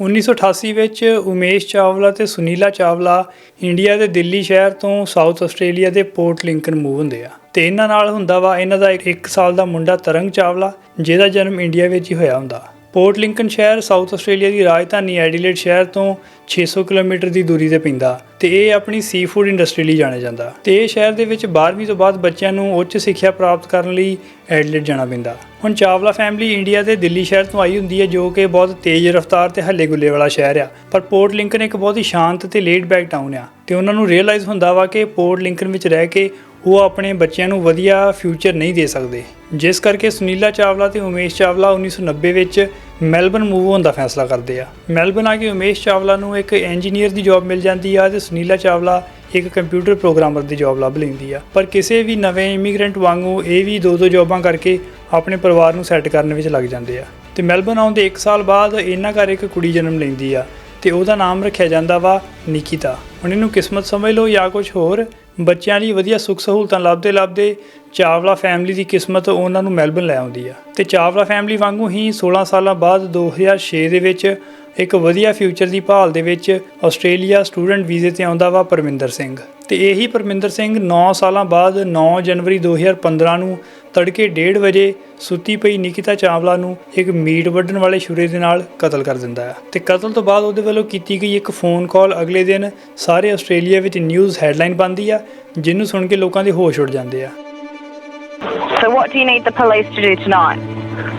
1988 ਵਿੱਚ ਉਮੇਸ਼ ਚਾਵਲਾ ਤੇ ਸੁਨੀਲਾ ਚਾਵਲਾ ਇੰਡੀਆ ਦੇ ਦਿੱਲੀ ਸ਼ਹਿਰ ਤੋਂ ਸਾਊਥ ਆਸਟ੍ਰੇਲੀਆ ਦੇ ਪੋਰਟ ਲਿੰਕਨ ਮੂਵ ਹੁੰਦੇ ਆ। ਤੇ ਇਹਨਾਂ ਨਾਲ ਹੁੰਦਾ ਵਾ, ਇਹਨਾਂ ਦਾ 1 ਸਾਲ ਦਾ ਮੁੰਡਾ ਤਰੰਗ ਚਾਵਲਾ, ਜਿਹਦਾ ਜਨਮ ਇੰਡੀਆ ਵਿੱਚ ਹੀ ਹੋਇਆ ਹੁੰਦਾ। ਪੋਰਟ ਲਿੰਕਨ ਸ਼ਹਿਰ, ਸਾਊਥ ਆਸਟ੍ਰੇਲੀਆ ਦੀ ਰਾਜਧਾਨੀ ਐਡੀਲੇਡ ਸ਼ਹਿਰ ਤੋਂ 600 ਕਿਲੋਮੀਟਰ ਦੀ ਦੂਰੀ ਤੇ ਪੈਂਦਾ ਤੇ ਇਹ ਆਪਣੀ ਸੀ ਫੂਡ ਇੰਡਸਟਰੀ ਲਈ ਜਾਣਿਆ ਜਾਂਦਾ। ਤੇ ਇਹ ਸ਼ਹਿਰ ਦੇ ਵਿੱਚ 12ਵੀਂ ਤੋਂ ਬਾਅਦ ਬੱਚਿਆਂ ਨੂੰ ਉੱਚ ਸਿੱਖਿਆ ਪ੍ਰਾਪਤ ਕਰਨ ਲਈ ਐਡੀਲੇਡ ਜਾਣਾ ਪੈਂਦਾ। ਹੁਣ ਚਾਵਲਾ ਫੈਮਿਲੀ ਇੰਡੀਆ ਦੇ ਦਿੱਲੀ ਸ਼ਹਿਰ ਤੋਂ ਆਈ ਹੁੰਦੀ ਹੈ, ਜੋ ਕਿ ਬਹੁਤ ਤੇਜ਼ ਰਫ਼ਤਾਰ ਤੇ ਹੱਲੇ ਗੁੱਲੇ ਵਾਲਾ ਸ਼ਹਿਰ ਆ। ਪਰ ਪੋਰਟ ਲਿੰਕਨ ਇੱਕ ਬਹੁਤ ਹੀ ਸ਼ਾਂਤ ਤੇ ਲੇਡ ਬੈਕ ਟਾਊਨ ਆ ਤੇ ਉਹਨਾਂ ਨੂੰ ਰੀਅਲਾਈਜ਼ ਹੁੰਦਾ ਵਾ ਕਿ ਪੋਰਟ ਲਿੰਕਨ ਵਿੱਚ ਰਹਿ ਕੇ ਉਹ ਆਪਣੇ ਬੱਚਿਆਂ ਨੂੰ ਵਧੀਆ ਫਿਊਚਰ ਨਹੀਂ ਦੇ ਸਕਦੇ। ਜਿਸ ਕਰਕੇ ਸੁਨੀਲਾ ਚਾਵਲਾ ਤੇ ਉਮੇਸ਼ ਚਾਵਲਾ 1990 ਵਿੱਚ ਮੈਲਬਨ ਮੂਵ ਹੋਣ ਦਾ ਫੈਸਲਾ ਕਰਦੇ ਆ। ਮੈਲਬਨ ਆ ਕੇ ਉਮੇਸ਼ ਚਾਵਲਾ ਨੂੰ ਇੱਕ ਇੰਜੀਨੀਅਰ ਦੀ ਜੌਬ ਮਿਲ ਜਾਂਦੀ ਆ ਤੇ ਸੁਨੀਲਾ ਚਾਵਲਾ ਇੱਕ ਕੰਪਿਊਟਰ ਪ੍ਰੋਗਰਾਮਰ ਦੀ ਜੌਬ ਲੱਭ ਲੈਂਦੀ ਆ। ਪਰ ਕਿਸੇ ਵੀ ਨਵੇਂ ਇਮੀਗ੍ਰੈਂਟ ਵਾਂਗੂ ਇਹ ਵੀ ਦੋ ਦੋ ਜੌਬਾਂ ਕਰਕੇ ਆਪਣੇ ਪਰਿਵਾਰ ਨੂੰ ਸੈੱਟ ਕਰਨ ਵਿੱਚ ਲੱਗ ਜਾਂਦੇ ਆ। ਤੇ ਮੈਲਬਨ ਆਉਣ ਦੇ 1 ਸਾਲ ਬਾਅਦ ਇਹਨਾਂ ਘਰ ਇੱਕ ਕੁੜੀ ਜਨਮ ਲੈਂਦੀ ਆ। ਤੇ ਉਹਦਾ ਨਾਮ ਰੱਖਿਆ ਜਾਂਦਾ ਵਾ ਨਿਕਿਤਾ। ਹੁਣ ਇਹਨੂੰ ਕਿਸਮਤ ਸਮਝ ਲਓ ਜਾਂ ਕੁਝ ਹੋਰ, ਬੱਚਿਆਂ ਲਈ ਵਧੀਆ ਸੁੱਖ ਸਹੂਲਤਾਂ ਲੱਭਦੇ ਲੱਭਦੇ ਚਾਵਲਾ ਫੈਮਿਲੀ ਦੀ ਕਿਸਮਤ ਉਹਨਾਂ ਨੂੰ ਮੈਲਬਨ ਲੈ ਆਉਂਦੀ ਆ। ਤੇ ਚਾਵਲਾ ਫੈਮਿਲੀ ਵਾਂਗੂ ਹੀ 16 ਸਾਲਾਂ ਬਾਅਦ 2006 ਦੇ ਵਿੱਚ ਇੱਕ ਵਧੀਆ ਫਿਊਚਰ ਦੀ ਭਾਲ ਦੇ ਵਿੱਚ ਆਸਟ੍ਰੇਲੀਆ ਸਟੂਡੈਂਟ ਵੀਜ਼ੇ ਤੇ ਆਉਂਦਾ ਵਾ ਪਰਮਿੰਦਰ ਸਿੰਘ ਤੇ ਇਹੀ ਪਰਮਿੰਦਰ ਸਿੰਘ 9 ਸਾਲਾਂ ਬਾਅਦ 9 ਜਨਵਰੀ 2015 ਨੂੰ ਤੜਕੇ 1:30 ਵਜੇ ਸੁੱਤੀ ਪਈ ਨਿਕਿਤਾ ਚਾਵਲਾ ਨੂੰ ਇੱਕ ਮੀਟ ਵੱਢਣ ਵਾਲੇ ਛੁਰੇ ਦੇ ਨਾਲ ਕਤਲ ਕਰ ਦਿੰਦਾ ਹੈ ਤੇ ਕਤਲ ਤੋਂ ਬਾਅਦ ਉਹਦੇ ਵੱਲੋਂ ਕੀਤੀ ਗਈ ਇੱਕ ਫੋਨ ਕਾਲ ਅਗਲੇ ਦਿਨ ਸਾਰੇ ਆਸਟ੍ਰੇਲੀਆ ਵਿੱਚ ਨਿਊਜ਼ ਹੈਡਲਾਈਨ ਬਣਦੀ ਆ ਜਿਹਨੂੰ ਸੁਣ ਕੇ ਲੋਕਾਂ ਦੇ ਹੋਸ਼ ਉੱਡ ਜਾਂਦੇ ਆ So what do you need the police to do tonight?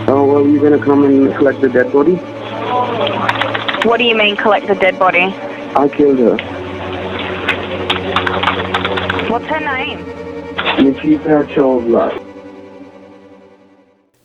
Oh, well, you're going to come and collect the dead body? What do you mean collect the dead body? I killed her. What's her name? Nikita Chavla.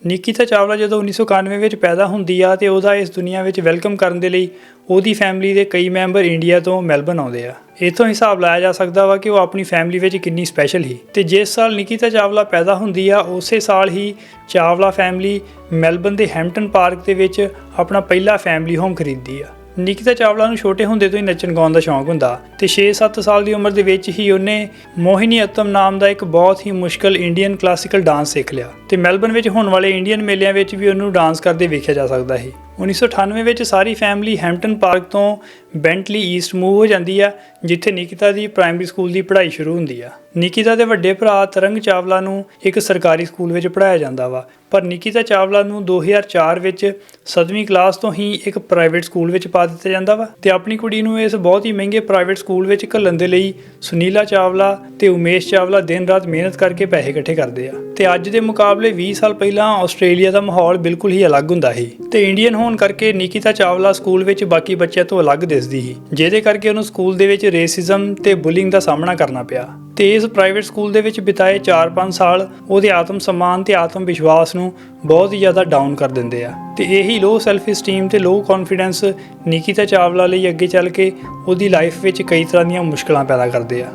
Nikita Chawla ਜਦੋਂ 1991 ਵਿੱਚ ਪੈਦਾ ਹੁੰਦੀ ਆ ਤੇ ਉਹਦਾ ਇਸ ਦੁਨੀਆ ਵਿੱਚ ਵੈਲਕਮ ਕਰਨ ਦੇ ਲਈ ਉਹਦੀ ਫੈਮਿਲੀ ਦੇ ਕਈ ਮੈਂਬਰ ਇੰਡੀਆ ਤੋਂ ਮੈਲਬਨ ਆਉਂਦੇ ਆ ਇਥੋਂ ਹਿਸਾਬ ਲਾਇਆ ਜਾ ਸਕਦਾ ਵਾ ਕਿ ਉਹ ਆਪਣੀ ਫੈਮਿਲੀ ਵਿੱਚ ਕਿੰਨੀ ਸਪੈਸ਼ਲ ਸੀ। ਤੇ ਜਿਸ ਸਾਲ ਨਿਕਿਤਾ ਚਾਵਲਾ ਪੈਦਾ ਹੁੰਦੀ ਆ, ਉਸੇ ਸਾਲ ਹੀ ਚਾਵਲਾ ਫੈਮਿਲੀ ਮੈਲਬਨ ਦੇ ਹੈਮਪਟਨ ਪਾਰਕ ਦੇ ਵਿੱਚ ਆਪਣਾ ਪਹਿਲਾ ਫੈਮਿਲੀ ਹੋਮ ਖਰੀਦਦੀ ਆ। ਨਿਕਿਤਾ ਚਾਵਲਾ ਨੂੰ ਛੋਟੇ ਹੁੰਦੇ ਤੋਂ ਹੀ ਨੱਚਣ ਗਾਉਣ ਦਾ ਸ਼ੌਂਕ ਹੁੰਦਾ। ਤੇ 6-7 ਸਾਲ ਦੀ ਉਮਰ ਦੇ ਵਿੱਚ ਹੀ ਉਹਨੇ ਮੋਹਿਨੀ ਅਤਮ ਨਾਮ ਦਾ ਇੱਕ ਬਹੁਤ ਹੀ ਮੁਸ਼ਕਲ ਇੰਡੀਅਨ ਕਲਾਸੀਕਲ ਡਾਂਸ ਸਿੱਖ ਲਿਆ। ਤੇ ਮੈਲਬਨ ਵਿੱਚ ਹੋਣ ਵਾਲੇ ਇੰਡੀਅਨ ਮੇਲਿਆਂ ਵਿੱਚ ਵੀ ਉਹਨੂੰ ਡਾਂਸ ਕਰਦੇ ਵੇਖਿਆ ਜਾ ਸਕਦਾ ਸੀ। 1998 ਵਿੱਚ ਸਾਰੀ ਫੈਮਿਲੀ ਹੈਮਪਟਨ ਪਾਰਕ ਤੋਂ ਬੈਂਟਲੀ ਈਸਟ ਮੂਵ ਹੋ ਜਾਂਦੀ ਆ, ਜਿੱਥੇ ਨਿਕਿਤਾ ਦੀ ਪ੍ਰਾਇਮਰੀ ਸਕੂਲ ਦੀ ਪੜ੍ਹਾਈ ਸ਼ੁਰੂ ਹੁੰਦੀ ਆ। ਨਿਕਿਤਾ ਦੇ ਵੱਡੇ ਭਰਾ ਤਰੰਗ ਚਾਵਲਾ ਨੂੰ ਇੱਕ ਸਰਕਾਰੀ ਸਕੂਲ ਵਿੱਚ ਪੜ੍ਹਾਇਆ ਜਾਂਦਾ ਵਾ। ਪਰ ਨਿਕਿਤਾ ਚਾਵਲਾ ਨੂੰ 2004 ਵਿੱਚ 7ਵੀਂ ਕਲਾਸ ਤੋਂ ਹੀ ਇੱਕ ਪ੍ਰਾਈਵੇਟ ਸਕੂਲ ਵਿੱਚ ਪਾ ਦਿੱਤਾ ਜਾਂਦਾ ਵਾ ਤੇ ਆਪਣੀ ਕੁੜੀ ਨੂੰ ਇਸ ਬਹੁਤ ਹੀ ਮਹਿੰਗੇ ਪ੍ਰਾਈਵੇਟ ਸਕੂਲ ਵਿੱਚ ਘੱਲਣ ਦੇ ਲਈ ਸੁਨੀਲਾ ਚਾਵਲਾ ਤੇ ਉਮੇਸ਼ ਚਾਵਲਾ ਦਿਨ ਰਾਤ ਮਿਹਨਤ ਕਰਕੇ ਪੈਸੇ ਇਕੱਠੇ ਕਰਦੇ ਆ। ਤੇ ਅੱਜ ਦੇ ਮੁਕਾਬਲੇ 20 ਸਾਲ ਪਹਿਲਾਂ ਆਸਟ੍ਰੇਲੀਆ ਦਾ ਮਾਹੌਲ ਬਿਲਕੁਲ ਹੀ ਅਲੱਗ ਹੁੰਦਾ ਸੀ। ਤੇ ਇੰਡੀਅਨ ਹੋਣ ਕਰਕੇ ਨਿਕਿਤਾ ਚਾਵਲਾ ਸਕੂਲ ਵਿੱਚ ਬਾਕੀ ਬੱਚਿਆਂ ਤੋਂ ਅਲੱਗ ਦਿਸਦੀ ਸੀ, ਜਿਹਦੇ ਕਰਕੇ ਉਹਨੂੰ ਸਕੂਲ ਦੇ ਵਿੱਚ ਰੇਸਿਜ਼ਮ ਤੇ ਬੁਲਿੰਗ ਦਾ ਸਾਹਮਣਾ ਕਰਨਾ ਪਿਆ। ਤੇ ਇਸ ਪ੍ਰਾਈਵੇਟ ਸਕੂਲ ਦੇ ਵਿੱਚ ਬਿਤਾਏ 4-5 ਸਾਲ ਉਹਦੇ ਆਤਮ ਸਨਮਾਨ ਤੇ ਆਤਮ ਵਿਸ਼ਵਾਸ ਨੂੰ ਬਹੁਤ ਹੀ ਜ਼ਿਆਦਾ ਡਾਊਨ ਕਰ ਦਿੰਦੇ ਆ। ਤੇ ਇਹੀ ਲੋ ਸੈਲਫ esteem ਤੇ ਲੋ ਕੌਨਫੀਡੈਂਸ ਨਿਕਿਤਾ ਚਾਵਲਾ ਲਈ ਅੱਗੇ ਚੱਲ ਕੇ ਉਹਦੀ ਲਾਈਫ ਵਿੱਚ ਕਈ ਤਰ੍ਹਾਂ ਦੀਆਂ ਮੁਸ਼ਕਲਾਂ ਪੈਦਾ ਕਰਦੇ ਆ।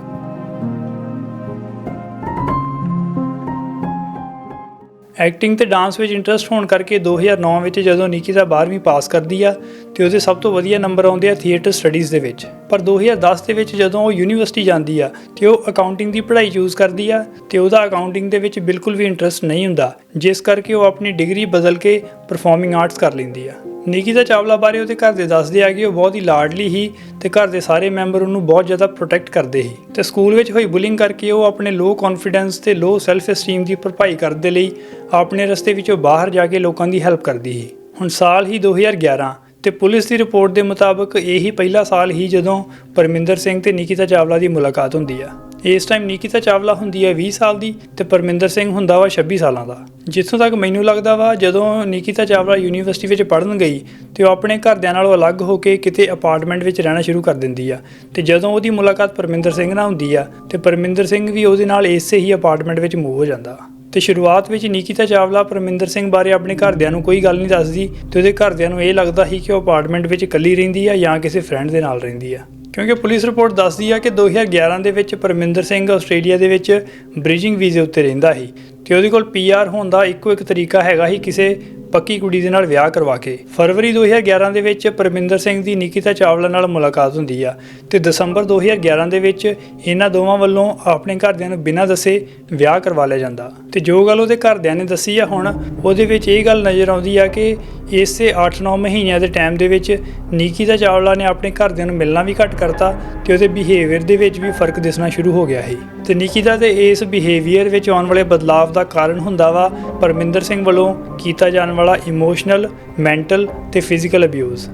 ਐਕਟਿੰਗ ਤੇ ਡਾਂਸ ਵਿੱਚ ਇੰਟਰਸਟ ਹੋਣ ਕਰਕੇ 2009 ਵਿੱਚ ਜਦੋਂ ਨਿਕਿਤਾ 12ਵੀਂ ਪਾਸ ਕਰਦੀ ਆ, ਤੇ ਉਹਦੇ ਸਭ ਤੋਂ ਵਧੀਆ ਨੰਬਰ ਆਉਂਦੇ ਆ ਥੀਏਟਰ ਸਟੱਡੀਜ਼ ਦੇ ਵਿੱਚ। ਪਰ 2010 ਦੇ ਵਿੱਚ ਜਦੋਂ ਉਹ ਯੂਨੀਵਰਸਿਟੀ ਜਾਂਦੀ ਆ, ਤੇ ਉਹ ਅਕਾਊਂਟਿੰਗ ਦੀ ਪੜ੍ਹਾਈ ਚੂਜ਼ ਕਰਦੀ ਆ, ਤੇ ਉਹਦਾ ਅਕਾਊਂਟਿੰਗ ਦੇ ਵਿੱਚ ਬਿਲਕੁਲ ਵੀ ਇੰਟਰਸਟ ਨਹੀਂ ਹੁੰਦਾ, ਜਿਸ ਕਰਕੇ ਉਹ ਆਪਣੀ ਡਿਗਰੀ ਬਦਲ ਕੇ ਪਰਫਾਰਮਿੰਗ ਆਰਟਸ ਕਰ ਲੈਂਦੀ ਆ। ਨਿਕਿਤਾ ਚਾਵਲਾ ਬਾਰੇ ਉਹਦੇ ਘਰ ਦੇ ਦੱਸਦੇ ਆ ਕਿ ਉਹ ਬਹੁਤ ਹੀ ਲਾਡਲੀ ਸੀ ਤੇ ਘਰ ਦੇ ਸਾਰੇ ਮੈਂਬਰ ਉਹਨੂੰ ਬਹੁਤ ਜ਼ਿਆਦਾ ਪ੍ਰੋਟੈਕਟ ਕਰਦੇ ਸੀ। ਤੇ ਸਕੂਲ ਵਿੱਚ ਹੋਈ ਬੁਲਿੰਗ ਕਰਕੇ ਉਹ ਆਪਣੇ ਲੋ ਕੌਨਫੀਡੈਂਸ ਤੇ ਲੋ ਸੈਲਫ esteem ਦੀ ਭਰਪਾਈ ਕਰਨ ਦੇ ਲਈ ਆਪਣੇ ਰਸਤੇ ਵਿੱਚੋਂ ਬਾਹਰ ਜਾ ਕੇ ਲੋਕਾਂ ਦੀ ਹੈਲਪ ਕਰਦੀ ਸੀ। ਹੁਣ ਸਾਲ ਹੀ 2011 ਤੇ ਪੁਲਿਸ ਦੀ ਰਿਪੋਰਟ ਦੇ ਮੁਤਾਬਕ ਇਹੀ ਪਹਿਲਾ ਸਾਲ ਹੀ ਜਦੋਂ ਪਰਮਿੰਦਰ ਸਿੰਘ ਤੇ ਨਿਕਿਤਾ ਚਾਵਲਾ ਦੀ ਮੁਲਾਕਾਤ ਹੁੰਦੀ ਆ। ਇਸ ਟਾਈਮ ਨਿਕਿਤਾ ਚਾਵਲਾ ਹੁੰਦੀ ਹੈ 20 ਸਾਲ ਦੀ ਤੇ ਪਰਮਿੰਦਰ ਸਿੰਘ ਹੁੰਦਾ ਵਾ 26 ਸਾਲਾਂ ਦਾ। ਜਿੱਥੋਂ ਤੱਕ ਮੈਨੂੰ ਲੱਗਦਾ ਵਾ, ਜਦੋਂ ਨਿਕਿਤਾ ਚਾਵਲਾ ਯੂਨੀਵਰਸਿਟੀ ਵਿੱਚ ਪੜ੍ਹਨ ਗਈ ਤੇ ਉਹ ਆਪਣੇ ਘਰਦਿਆਂ ਨਾਲੋਂ ਅਲੱਗ ਹੋ ਕੇ ਕਿਤੇ ਅਪਾਰਟਮੈਂਟ ਵਿੱਚ ਰਹਿਣਾ ਸ਼ੁਰੂ ਕਰ ਦਿੰਦੀ ਆ। ਤੇ ਜਦੋਂ ਉਹਦੀ ਮੁਲਾਕਾਤ ਪਰਮਿੰਦਰ ਸਿੰਘ ਨਾਲ ਹੁੰਦੀ ਆ, ਤੇ ਪਰਮਿੰਦਰ ਸਿੰਘ ਵੀ ਉਹਦੇ ਨਾਲ ਇਸੇ ਹੀ ਅਪਾਰਟਮੈਂਟ ਵਿੱਚ ਮੂਵ ਹੋ ਜਾਂਦਾ। ਤੇ ਸ਼ੁਰੂਆਤ ਵਿੱਚ ਨਿਕਿਤਾ ਚਾਵਲਾ ਪਰਮਿੰਦਰ ਸਿੰਘ ਬਾਰੇ ਆਪਣੇ ਘਰਦਿਆਂ ਨੂੰ ਕੋਈ ਗੱਲ ਨਹੀਂ ਦੱਸਦੀ ਤੇ ਉਹਦੇ ਘਰਦਿਆਂ ਨੂੰ ਇਹ ਲੱਗਦਾ ਸੀ ਕਿ ਉਹ ਅਪਾਰਟਮੈਂਟ ਵਿੱਚ ਇਕੱਲੀ ਰਹਿੰਦੀ ਆ ਜਾਂ ਕਿਸੇ ਫਰੈਂਡ ਦੇ ਨਾਲ ਰਹਿੰਦੀ ਆ। ਕਿਉਂਕਿ ਪੁਲਿਸ ਰਿਪੋਰਟ ਦੱਸਦੀ ਆ ਕਿ 2011 ਦੇ ਵਿੱਚ ਪਰਮਿੰਦਰ ਸਿੰਘ ਆਸਟ੍ਰੇਲੀਆ ਦੇ ਵਿੱਚ ਬ੍ਰਿਜਿੰਗ ਵੀਜ਼ੇ ਉੱਤੇ ਰਹਿੰਦਾ ਸੀ। ਤੇ ਉਹਦੇ ਕੋਲ ਪੀਆਰ ਹੋਣ ਦਾ ਇੱਕੋ ਇੱਕ ਤਰੀਕਾ ਹੈਗਾ ਹੀ ਕਿਸੇ ਪੱਕੀ ਕੁੜੀ ਦੇ ਨਾਲ ਵਿਆਹ ਕਰਵਾ ਕੇ। ਫਰਵਰੀ 2011 ਦੇ ਵਿੱਚ ਪਰਮਿੰਦਰ ਸਿੰਘ ਦੀ ਨਿਕਿਤਾ ਚਾਵਲਾ ਨਾਲ ਮੁਲਾਕਾਤ ਹੁੰਦੀ ਆ ਤੇ ਦਸੰਬਰ 2011 ਦੇ ਵਿੱਚ ਇਹਨਾਂ ਦੋਵਾਂ ਵੱਲੋਂ ਆਪਣੇ ਘਰਦਿਆਂ ਨੂੰ ਬਿਨਾਂ ਦੱਸੇ ਵਿਆਹ ਕਰਵਾ ਲਿਆ ਜਾਂਦਾ। ਤੇ ਜੋ ਗੱਲ ਉਹਦੇ ਘਰਦਿਆਂ ਨੇ ਦੱਸੀ ਆ ਹੁਣ, ਉਹਦੇ ਵਿੱਚ ਇਹ ਗੱਲ ਨਜ਼ਰ ਆਉਂਦੀ ਆ ਕਿ ਇਸੇ 8-9 ਮਹੀਨਿਆਂ ਦੇ ਟਾਈਮ ਦੇ ਵਿੱਚ ਨਿਕਿਤਾ ਚਾਵਲਾ ਨੇ ਆਪਣੇ ਘਰਦਿਆਂ ਨੂੰ ਮਿਲਣਾ ਵੀ ਘੱਟ ਕਰਤਾ ਤੇ ਉਹਦੇ ਬਿਹੇਵੀਅਰ ਦੇ ਵਿੱਚ ਵੀ ਫ਼ਰਕ ਦਿਸਣਾ ਸ਼ੁਰੂ ਹੋ ਗਿਆ ਸੀ। ਤੇ ਨਿਕਿਤਾ ਦੇ ਇਸ ਬਿਹੇਵੀਅਰ ਵਿੱਚ ਆਉਣ ਵਾਲੇ ਬਦਲਾਅ ਦਾ ਕਾਰਨ ਹੁੰਦਾ ਵਾ ਪਰਮਿੰਦਰ ਸਿੰਘ ਵੱਲੋਂ ਕੀਤਾ ਜਾਣ ਵਾਲਾ ਇਮੋਸ਼ਨਲ ਮੈਂਟਲ ਤੇ ਫਿਜ਼ੀਕਲ ਅਬਿਊਜ਼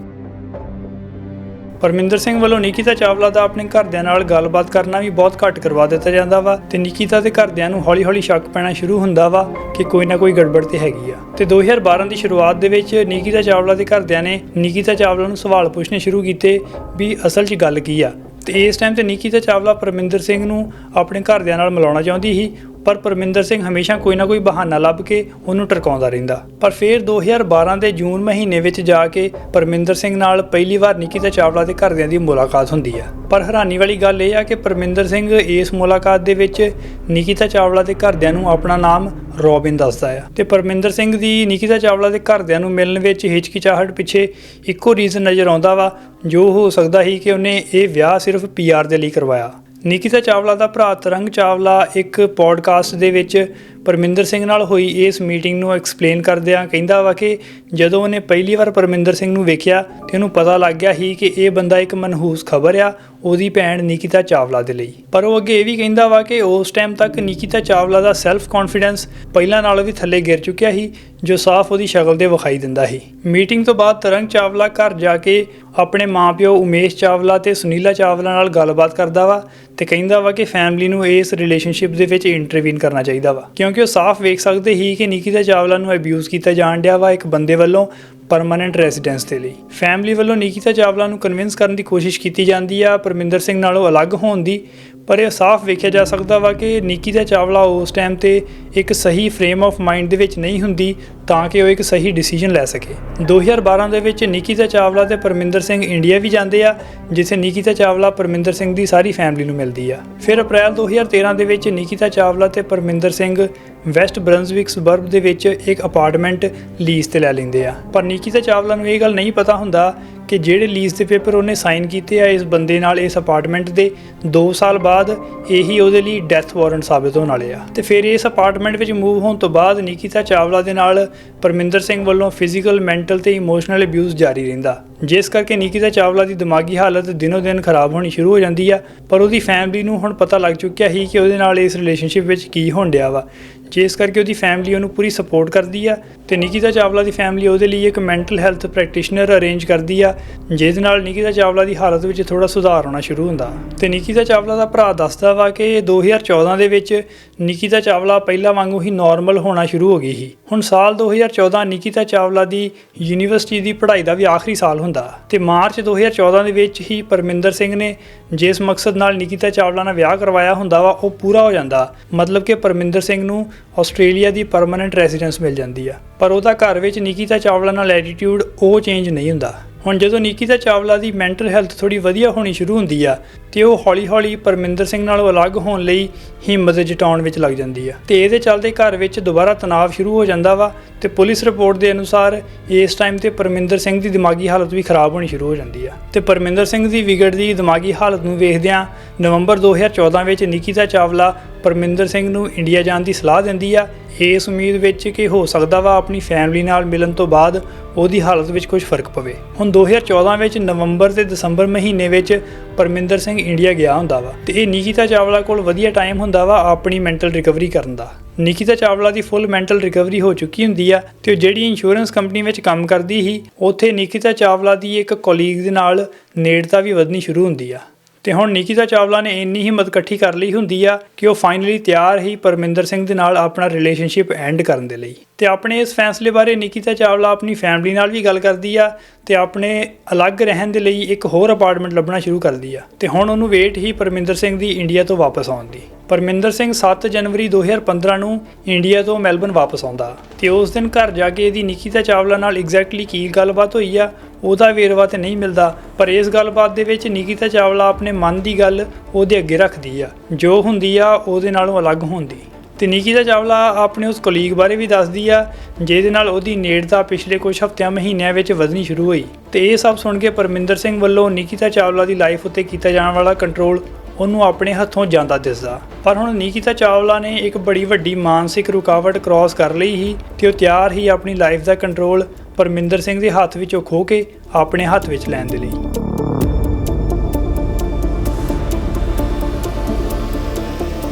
ਪਰਮਿੰਦਰ ਸਿੰਘ ਵੱਲੋਂ ਨਿਕਿਤਾ ਚਾਵਲਾ ਦਾ ਆਪਣੇ ਘਰਦਿਆਂ ਨਾਲ ਗੱਲਬਾਤ ਕਰਨਾ ਵੀ ਬਹੁਤ ਘੱਟ ਕਰਵਾ ਦਿੱਤਾ ਜਾਂਦਾ ਵਾ ਤੇ ਨਿਕਿਤਾ ਦੇ ਘਰਦਿਆਂ ਨੂੰ ਹੌਲੀ-ਹੌਲੀ ਸ਼ੱਕ ਪੈਣਾ ਸ਼ੁਰੂ ਹੁੰਦਾ ਵਾ ਕਿ ਕੋਈ ਨਾ ਕੋਈ ਗੜਬੜ ਤੇ ਹੈਗੀ ਆ। ਤੇ 2012 ਦੀ ਸ਼ੁਰੂਆਤ ਦੇ ਵਿੱਚ ਨਿਕਿਤਾ ਚਾਵਲਾ ਦੇ ਘਰਦਿਆਂ ਨੇ ਨਿਕਿਤਾ ਚਾਵਲਾ ਨੂੰ ਸਵਾਲ ਪੁੱਛਣੇ ਸ਼ੁਰੂ ਕੀਤੇ ਵੀ ਅਸਲ 'ਚ ਗੱਲ ਕੀ ਆ? ਤੇ ਇਸ ਟਾਈਮ ਤੇ ਨਿਕਿਤਾ ਚਾਵਲਾ ਪਰਮਿੰਦਰ ਸਿੰਘ ਨੂੰ ਆਪਣੇ ਘਰਦਿਆਂ ਨਾਲ ਮਿਲਾਉਣਾ ਚਾਹੁੰਦੀ ਸੀ। ਪਰ ਪਰਮਿੰਦਰ ਸਿੰਘ ਹਮੇਸ਼ਾ ਕੋਈ ਨਾ ਕੋਈ ਬਹਾਨਾ ਲੱਭ ਕੇ ਉਹਨੂੰ ਟਰਕਾਉਂਦਾ ਰਹਿੰਦਾ। ਪਰ ਫਿਰ 2012 ਦੇ ਜੂਨ ਮਹੀਨੇ ਵਿੱਚ ਜਾ ਕੇ ਪਰਮਿੰਦਰ ਸਿੰਘ ਨਾਲ ਪਹਿਲੀ ਵਾਰ ਨਿਕਿਤਾ ਚਾਵਲਾ ਦੇ ਘਰਦਿਆਂ ਦੀ ਮੁਲਾਕਾਤ ਹੁੰਦੀ ਆ। ਪਰ ਹੈਰਾਨੀ ਵਾਲੀ ਗੱਲ ਇਹ ਆ ਕਿ ਪਰਮਿੰਦਰ ਸਿੰਘ ਇਸ ਮੁਲਾਕਾਤ ਦੇ ਵਿੱਚ ਨਿਕਿਤਾ ਚਾਵਲਾ ਦੇ ਘਰਦਿਆਂ ਨੂੰ ਆਪਣਾ ਨਾਮ ਰੋਬਿਨ ਦੱਸਦਾ ਆ ਤੇ ਪਰਮਿੰਦਰ ਸਿੰਘ ਦੀ ਨਿਕਿਤਾ ਚਾਵਲਾ ਦੇ ਘਰਦਿਆਂ ਨੂੰ ਮਿਲਣ ਵਿੱਚ ਹਿਚਕਿਚਾਹਟ ਪਿੱਛੇ ਇੱਕੋ ਰੀਜ਼ਨ ਨਜ਼ਰ ਆਉਂਦਾ ਵਾ, ਜੋ ਹੋ ਸਕਦਾ ਸੀ ਕਿ ਉਹਨੇ ਇਹ ਵਿਆਹ ਸਿਰਫ ਪੀਆਰ ਦੇ ਲਈ ਕਰਵਾਇਆ। ਨਿਕਿਤਾ ਚਾਵਲਾ ਦਾ ਭਰਾ ਤਰੰਗ ਚਾਵਲਾ ਇੱਕ ਪੋਡਕਾਸਟ ਦੇ ਵਿੱਚ ਪਰਮਿੰਦਰ ਸਿੰਘ ਨਾਲ ਹੋਈ ਇਸ ਮੀਟਿੰਗ ਨੂੰ ਐਕਸਪਲੇਨ ਕਰਦਿਆਂ ਕਹਿੰਦਾ ਵਾ ਕਿ ਜਦੋਂ ਉਹਨੇ ਪਹਿਲੀ ਵਾਰ ਪਰਮਿੰਦਰ ਸਿੰਘ ਨੂੰ ਵੇਖਿਆ ਤੇ ਉਹਨੂੰ ਪਤਾ ਲੱਗ ਗਿਆ ਸੀ ਕਿ ਇਹ ਬੰਦਾ ਇੱਕ ਮਨਹੂਸ ਖਬਰ ਆ ਉਹਦੀ ਭੈਣ ਨਿਕਿਤਾ ਚਾਵਲਾ ਦੇ ਲਈ। ਪਰ ਉਹ ਅੱਗੇ ਇਹ ਵੀ ਕਹਿੰਦਾ ਵਾ ਕਿ ਉਸ ਟਾਈਮ ਤੱਕ ਨਿਕਿਤਾ ਚਾਵਲਾ ਦਾ ਸੈਲਫ ਕੌਨਫੀਡੈਂਸ ਪਹਿਲਾਂ ਨਾਲੋਂ ਵੀ ਥੱਲੇ ਗਿਰ ਚੁੱਕਿਆ ਸੀ, ਜੋ ਸਾਫ਼ ਉਹਦੀ ਸ਼ਕਲ ਤੇ ਵਿਖਾਈ ਦਿੰਦਾ ਸੀ। ਮੀਟਿੰਗ ਤੋਂ ਬਾਅਦ ਤਰੰਗ ਚਾਵਲਾ ਘਰ ਜਾ ਕੇ ਆਪਣੇ ਮਾਪਿਓ ਉਮੇਸ਼ ਚਾਵਲਾ ਤੇ ਸੁਨੀਲਾ ਚਾਵਲਾ ਨਾਲ ਗੱਲਬਾਤ ਕਰਦਾ ਵਾ ਤੇ ਕਹਿੰਦਾ ਵਾ ਕਿ ਫੈਮਿਲੀ ਨੂੰ ਇਸ ਰਿਲੇਸ਼ਨਸ਼ਿਪ ਦੇ ਵਿੱਚ ਇੰਟਰਵੀਨ ਕਰਨਾ ਚਾਹੀਦਾ ਵਾ। ਕਿਉਂਕਿ ਉਹ ਸਾਫ਼ ਵੇਖ ਸਕਦੇ ਹੀ ਕਿ ਨਿਕਿਤਾ ਚਾਵਲਾ ਨੂੰ ਅਬਿਊਜ਼ ਕੀਤਾ ਜਾਣ ਡਿਆ ਵਾ ਇੱਕ ਬੰਦੇ ਵੱਲੋਂ ਪਰਮਨੈਂਟ ਰੈਜ਼ੀਡੈਂਸ ਦੇ ਲਈ। ਫੈਮਿਲੀ ਵੱਲੋਂ ਨਿਕਿਤਾ ਚਾਵਲਾ ਨੂੰ ਕਨਵਿੰਸ ਕਰਨ ਦੀ ਕੋਸ਼ਿਸ਼ ਕੀਤੀ ਜਾਂਦੀ ਆ, ਪਰਮਿੰਦਰ ਸਿੰਘ ਨਾਲੋਂ ਅਲੱਗ ਹੋਣ ਦੀ, ਪਰ ਇਹ ਸਾਫ਼ ਵੇਖਿਆ ਜਾ ਸਕਦਾ ਵਾ ਕਿ ਨਿਕਿਤਾ ਚਾਵਲਾ ਉਸ ਟਾਈਮ ਤੇ ਇੱਕ ਸਹੀ ਫਰੇਮ ਆਫ ਮਾਈਂਡ ਦੇ ਵਿੱਚ ਨਹੀਂ ਹੁੰਦੀ, ਤਾਂ ਕਿ ਉਹ ਇੱਕ ਸਹੀ ਡਿਸੀਜਨ ਲੈ ਸਕੇ। 2012 ਦੇ ਵਿੱਚ ਨਿਕਿਤਾ ਚਾਵਲਾ ਤੇ ਪਰਮਿੰਦਰ ਸਿੰਘ ਇੰਡੀਆ ਵੀ ਜਾਂਦੇ ਆ, ਜਿੱਥੇ ਨਿਕਿਤਾ ਚਾਵਲਾ ਪਰਮਿੰਦਰ ਸਿੰਘ ਦੀ ਸਾਰੀ ਫੈਮਿਲੀ ਨੂੰ ਮਿਲਦੀ ਆ। ਫਿਰ ਅਪ੍ਰੈਲ 2013 ਦੇ ਵਿੱਚ ਨਿਕਿਤਾ ਚਾਵਲਾ ਤੇ Parminder Singh West Brunswick suburb ਦੇ ਵਿੱਚ ਇੱਕ ਅਪਾਰਟਮੈਂਟ ਲੀਜ਼ ਤੇ ਲੈ ਲੈਂਦੇ ਆ। ਪਰ ਨਿਕਿਤਾ ਚਾਵਲਾ ਨੂੰ ਇਹ ਗੱਲ ਨਹੀਂ ਪਤਾ ਹੁੰਦਾ ਕਿ ਜਿਹੜੇ ਲੀਜ਼ ਦੇ ਪੇਪਰ ਉਹਨੇ ਸਾਈਨ ਕੀਤੇ ਆ ਇਸ ਬੰਦੇ ਨਾਲ ਇਸ ਅਪਾਰਟਮੈਂਟ ਦੇ 2 ਸਾਲ ਬਾਅਦ ਇਹੀ ਉਹਦੇ ਲਈ ਡੈਥ ਵਾਰੰਟ ਸਾਬਤ ਹੋਣ ਵਾਲੇ ਆ। ਤੇ ਫਿਰ ਇਸ ਅਪਾਰਟਮੈਂਟ ਵਿੱਚ ਮੂਵ ਹੋਣ ਤੋਂ ਬਾਅਦ ਨਿਕਿਤਾ ਚਾਵਲਾ ਦੇ ਨਾਲ ਪਰਮਿੰਦਰ ਸਿੰਘ ਵੱਲੋਂ ਫਿਜ਼ੀਕਲ ਮੈਂਟਲ ਤੇ ਇਮੋਸ਼ਨਲ ਅਬਿਊਜ਼ ਜਾਰੀ ਰਹਿੰਦਾ। ਜਿਸ ਕਰਕੇ ਨਿਕਿਤਾ ਚਾਵਲਾ ਦੀ ਦਿਮਾਗੀ ਹਾਲਤ ਦਿਨੋ ਦਿਨ ਖਰਾਬ ਹੋਣੀ ਸ਼ੁਰੂ ਹੋ ਜਾਂਦੀ ਆ, ਪਰ ਉਹਦੀ ਫੈਮਿਲੀ ਨੂੰ ਹੁਣ ਪਤਾ ਲੱਗ ਚੁੱਕਿਆ ਸੀ ਕਿ ਉਹਦੇ ਨਾਲ ਇਸ ਰਿਲੇਸ਼ਨਸ਼ਿਪ ਵਿੱਚ ਕੀ ਹੋਣ ਡਿਆ ਵਾ। ਜਿਸ ਕਰਕੇ ਉਹਦੀ ਫੈਮਿਲੀ ਉਹਨੂੰ ਪੂਰੀ ਸਪੋਰਟ ਕਰਦੀ ਆ ਤੇ ਨਿਕਿਤਾ ਚਾਵਲਾ ਦੀ ਫੈਮਿਲੀ ਉਹਦੇ ਲਈ ਇੱਕ ਮੈਂਟਲ ਹੈਲਥ ਪ੍ਰੈਕਟੀਸ਼ਨਰ ਅਰੇਂਜ ਕਰਦੀ ਆ ਜਿਸ ਨਾਲ ਨਿਕਿਤਾ ਚਾਵਲਾ ਦੀ ਹਾਲਤ ਵਿੱਚ ਥੋੜਾ ਸੁਧਾਰ ਹੋਣਾ ਸ਼ੁਰੂ ਹੁੰਦਾ। ਤੇ ਨਿਕਿਤਾ ਚਾਵਲਾ ਦਾ ਭਰਾ ਦੱਸਦਾ ਵਾ ਕਿ 2014 ਦੇ ਵਿੱਚ ਨਿਕਿਤਾ ਚਾਵਲਾ ਪਹਿਲਾਂ ਵਾਂਗੂ ਹੀ ਨਾਰਮਲ ਹੋਣਾ ਸ਼ੁਰੂ ਹੋ ਗਈ ਸੀ। ਹੁਣ ਸਾਲ 2014 ਨਿਕਿਤਾ ਚਾਵਲਾ ਦੀ ਯੂਨੀਵਰਸਿਟੀ ਦੀ ਪੜ੍ਹਾਈ ਦਾ ਵੀ ਆਖਰੀ ਸਾਲ ਹੁੰਦਾ। ਤੇ ਮਾਰਚ 2014 ਦੇ ਵਿੱਚ ਹੀ ਪਰਮਿੰਦਰ ਸਿੰਘ ਨੇ ਜਿਸ ਮਕਸਦ ਨਾਲ ਨਿਕਿਤਾ ਚਾਵਲਾ ਨਾਲ ਵਿਆਹ ਕਰਵਾਇਆ ਹੁੰਦਾ ਵਾ, ਉਹ ਪੂਰਾ ਹੋ ਜਾਂਦਾ। ਮਤਲਬ ਕਿ ਪਰਮਿੰਦਰ ਸਿੰਘ ਨੂੰ ਆਸਟ੍ਰੇਲੀਆ ਦੀ ਪਰਮਨੈਂਟ ਰੈਜ਼ੀਡੈਂਸ ਮਿਲ ਜਾਂਦੀ ਆ। ਪਰ ਉਹਦਾ ਘਰ ਵਿੱਚ ਨਿਕਿਤਾ ਚਾਵਲਾ ਨਾਲ ਐਟੀਟਿਊਡ ਉਹ ਚੇਂਜ ਨਹੀਂ ਹੁੰਦਾ। ਹੁਣ ਜਦੋਂ ਨਿਕਿਤਾ ਚਾਵਲਾ ਦੀ ਮੈਂਟਲ ਹੈਲਥ ਥੋੜੀ ਵਧੀਆ ਹੋਣੀ ਸ਼ੁਰੂ ਹੁੰਦੀ ਆ ਤੇ ਉਹ ਹੌਲੀ-ਹੌਲੀ ਪਰਮਿੰਦਰ ਸਿੰਘ ਨਾਲੋਂ ਅਲੱਗ ਹੋਣ ਲਈ ਹਿੰਮਤ ਜਟਾਉਣ ਵਿੱਚ ਲੱਗ ਜਾਂਦੀ ਆ। ਤੇ ਇਹਦੇ ਚੱਲਦੇ ਘਰ ਵਿੱਚ ਦੁਬਾਰਾ ਤਣਾਅ ਸ਼ੁਰੂ ਹੋ ਜਾਂਦਾ ਵਾ ਤੇ ਪੁਲਿਸ ਰਿਪੋਰਟ ਦੇ ਅਨੁਸਾਰ ਇਸ ਟਾਈਮ ਤੇ ਪਰਮਿੰਦਰ ਸਿੰਘ ਦੀ ਦਿਮਾਗੀ ਹਾਲਤ ਵੀ ਖਰਾਬ ਹੋਣੀ ਸ਼ੁਰੂ ਹੋ ਜਾਂਦੀ ਆ। ਤੇ ਪਰਮਿੰਦਰ ਸਿੰਘ ਦੀ ਵਿਗੜਦੀ ਦਿਮਾਗੀ ਹਾਲਤ ਨੂੰ ਵੇਖਦਿਆਂ ਨਵੰਬਰ 2014 ਵਿੱਚ ਨਿਕਿਤਾ ਚਾਵਲਾ ਪਰਮਿੰਦਰ ਸਿੰਘ ਨੂੰ ਇੰਡੀਆ ਜਾਣ ਦੀ ਸਲਾਹ ਦਿੰਦੀ ਆ। ਇਸ ਉਮੀਦ ਵਿੱਚ ਕਿ ਹੋ ਸਕਦਾ ਵਾ ਆਪਣੀ ਫੈਮਿਲੀ ਨਾਲ ਮਿਲਣ ਤੋਂ ਬਾਅਦ ਉਹਦੀ ਹਾਲਤ ਵਿੱਚ ਕੁਝ ਫ਼ਰਕ ਪਵੇ। ਹੁਣ 2014 ਵਿੱਚ ਨਵੰਬਰ ਤੇ ਦਸੰਬਰ ਮਹੀਨੇ ਵਿੱਚ ਪਰਮਿੰਦਰ ਸਿੰਘ ਇੰਡੀਆ ਗਿਆ ਹੁੰਦਾ ਵਾ ਤੇ ਇਹ ਨਿਕਿਤਾ ਚਾਵਲਾ ਕੋਲ ਵਧੀਆ ਟਾਈਮ ਹੁੰਦਾ ਵਾ ਆਪਣੀ ਮੈਂਟਲ ਰਿਕਵਰੀ ਕਰਨ ਦਾ। ਨਿਕਿਤਾ ਚਾਵਲਾ ਦੀ ਫੁੱਲ ਮੈਂਟਲ ਰਿਕਵਰੀ ਹੋ ਚੁੱਕੀ ਹੁੰਦੀ ਆ ਤੇ ਉਹ ਜਿਹੜੀ ਇੰਸ਼ੋਰੈਂਸ ਕੰਪਨੀ ਵਿੱਚ ਕੰਮ ਕਰਦੀ ਸੀ, ਉੱਥੇ ਨਿਕਿਤਾ ਚਾਵਲਾ ਦੀ ਇੱਕ ਕੋਲੀਗ ਦੇ ਨਾਲ ਨੇੜਤਾ ਵੀ ਵਧਣੀ ਸ਼ੁਰੂ ਹੁੰਦੀ ਆ। ਤੇ ਹੁਣ ਨਿਕਿਤਾ ਚਾਵਲਾ ਨੇ ਇੰਨੀ ਹਿੰਮਤ ਇਕੱਠੀ ਕਰ ਲਈ ਹੁੰਦੀ ਆ ਕਿ ਉਹ ਫਾਈਨਲੀ ਤਿਆਰ ਹੀ ਪਰਮਿੰਦਰ ਸਿੰਘ ਦੇ ਨਾਲ ਆਪਣਾ ਰਿਲੇਸ਼ਨਸ਼ਿਪ ਐਂਡ ਕਰਨ ਦੇ ਲਈ। ਤੇ ਆਪਣੇ ਇਸ ਫੈਸਲੇ ਬਾਰੇ ਨਿਕਿਤਾ ਚਾਵਲਾ ਆਪਣੀ ਫੈਮਿਲੀ ਨਾਲ ਵੀ ਗੱਲ ਕਰਦੀ ਆ ਤੇ ਆਪਣੇ ਅਲੱਗ ਰਹਿਣ ਦੇ ਲਈ ਇੱਕ ਹੋਰ ਅਪਾਰਟਮੈਂਟ ਲੱਭਣਾ ਸ਼ੁਰੂ ਕਰਦੀ ਆ। ਤੇ ਹੁਣ ਉਹਨੂੰ ਵੇਟ ਹੀ ਪਰਮਿੰਦਰ ਸਿੰਘ ਦੀ ਇੰਡੀਆ ਤੋਂ ਵਾਪਸ ਆਉਣ ਦੀ। ਪਰਮਿੰਦਰ ਸਿੰਘ 7 ਜਨਵਰੀ 2015 ਨੂੰ ਇੰਡੀਆ ਤੋਂ ਮੈਲਬਨ ਵਾਪਸ ਆਉਂਦਾ। ਤੇ ਉਸ ਦਿਨ ਘਰ ਜਾ ਕੇ ਇਹਦੀ ਨਿਕਿਤਾ ਚਾਵਲਾ ਨਾਲ ਐਗਜ਼ੈਕਟਲੀ ਕੀ ਗੱਲਬਾਤ ਹੋਈ ਆ, ਉਹਦਾ ਵੇਰਵਾ ਤੇ ਨਹੀਂ ਮਿਲਦਾ। ਪਰ ਇਸ ਗੱਲਬਾਤ ਦੇ ਵਿੱਚ ਨਿਕਿਤਾ ਚਾਵਲਾ ਆਪਣੇ ਮਨ ਦੀ ਗੱਲ ਉਹਦੇ ਅੱਗੇ ਰੱਖਦੀ ਆ। ਜੋ ਹੁੰਦੀ ਆ ਉਹਦੇ ਨਾਲੋਂ ਅਲੱਗ ਹੁੰਦੀ। ਤੇ ਨਿਕਿਤਾ ਚਾਵਲਾ ਆਪਣੇ ਉਸ ਕੋਲੀਗ ਬਾਰੇ ਵੀ ਦੱਸਦੀ ਆ, ਜਿਹਦੇ ਨਾਲ ਉਹਦੀ ਨੇੜਤਾ ਪਿਛਲੇ ਕੁਝ ਹਫ਼ਤਿਆਂ ਮਹੀਨਿਆਂ ਵਿੱਚ ਵਧਣੀ ਸ਼ੁਰੂ ਹੋਈ। ਤੇ ਇਹ ਸਭ ਸੁਣ ਕੇ ਪਰਮਿੰਦਰ ਸਿੰਘ ਵੱਲੋਂ ਨਿਕਿਤਾ ਚਾਵਲਾ ਦੀ ਲਾਈਫ ਉੱਤੇ ਕੀਤਾ ਜਾਣ ਵਾਲਾ ਕੰਟਰੋਲ ਉਹਨੂੰ ਆਪਣੇ ਹੱਥੋਂ ਜਾਂਦਾ ਦਿਸਦਾ। ਪਰ ਹੁਣ ਨਿਕਿਤਾ ਚਾਵਲਾ ਨੇ ਇੱਕ ਬੜੀ ਵੱਡੀ ਮਾਨਸਿਕ ਰੁਕਾਵਟ ਕ੍ਰਾਸ ਕਰ ਲਈ ਸੀ ਤੇ ਉਹ ਤਿਆਰ ਹੀ ਆਪਣੀ ਲਾਈਫ ਦਾ ਕੰਟਰੋਲ ਪਰਮਿੰਦਰ ਸਿੰਘ ਦੇ ਹੱਥ ਵਿੱਚੋਂ ਖੋ ਕੇ ਆਪਣੇ ਹੱਥ ਵਿੱਚ ਲੈਣ ਦੇ ਲਈ।